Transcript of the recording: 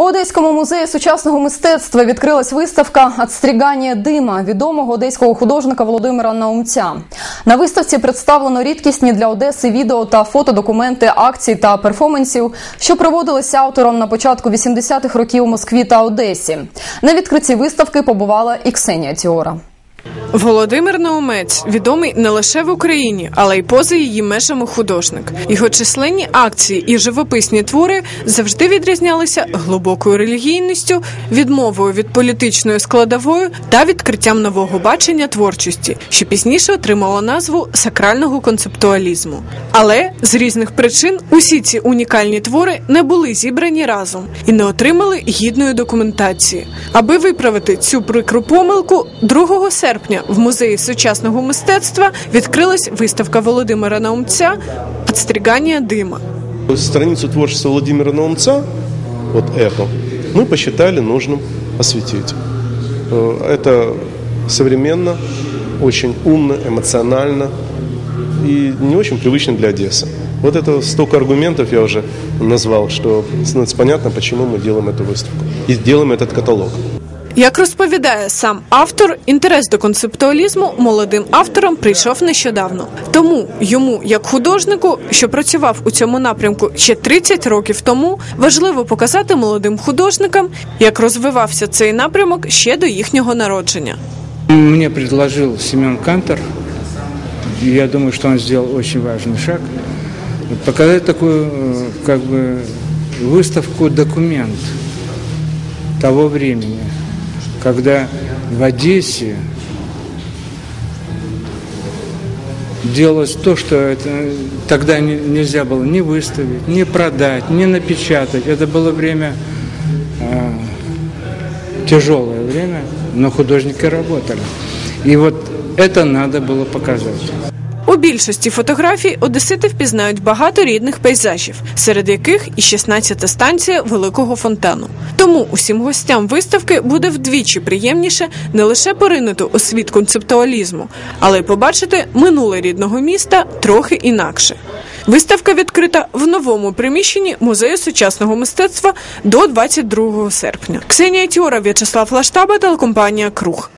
У Одеському музеї сучасного мистецтва відкрилась виставка «Отстрігання дима» відомого одеського художника Володимира Наумця. На виставці представлено рідкісні для Одеси відео та фотодокументи акцій та перформансів, що проводилися автором на початку 80-х років у Москві та Одесі. На відкритті виставки побувала і Ксенія Тіора. Володимир Наумець відомий не лише в Україні, але й поза її межами художник. Його численні акції і живописні твори завжди відрізнялися глибокою релігійністю, відмовою від політичної складової та відкриттям нового бачення творчості, що пізніше отримало назву сакрального концептуалізму. Але з різних причин усі ці унікальні твори не були зібрані разом і не отримали гідної документації. Аби виправити цю прикру помилку, 2 серпня в музеї сучасного мистецтва відкрилась виставка Володимира Наумця «Отстригання дима. Страницу творчества Владимира Наумца, вот эту, мы посчитали нужным осветить. Это современно, очень умно, эмоционально и не очень привычно для Одессы. Вот это столько аргументов я уже назвал, что становится понятно, почему мы делаем эту выставку и делаем этот каталог. Як розповідає сам автор, інтерес до концептуалізму молодим авторам прийшов нещодавно. Тому йому, як художнику, що працював у цьому напрямку ще 30 років тому, важливо показати молодим художникам, як розвивався цей напрямок ще до їхнього народження. Мне предложил Семен Кантор, и я думаю, что он сделал очень важный шаг, показать такую э, как бы выставку документ того времени, Когда в Одессе делалось то, что это тогда не- нельзя было ни выставить, ни продать, ни напечатать. Это было время э, тяжелое время, но художники работали. И вот это надо было показать. У більшості фотографій одесити впізнають багато рідних пейзажів, серед яких і 16-та станція великого фонтану. Тому усім гостям виставки буде вдвічі приємніше не лише поринути у світ концептуалізму, але й побачити минуле рідного міста трохи інакше. Виставка відкрита в новому приміщенні музею сучасного мистецтва до 22 серпня. Ксенія Тіора, В'ячеслав Лаштаба, телекомпанія Круг.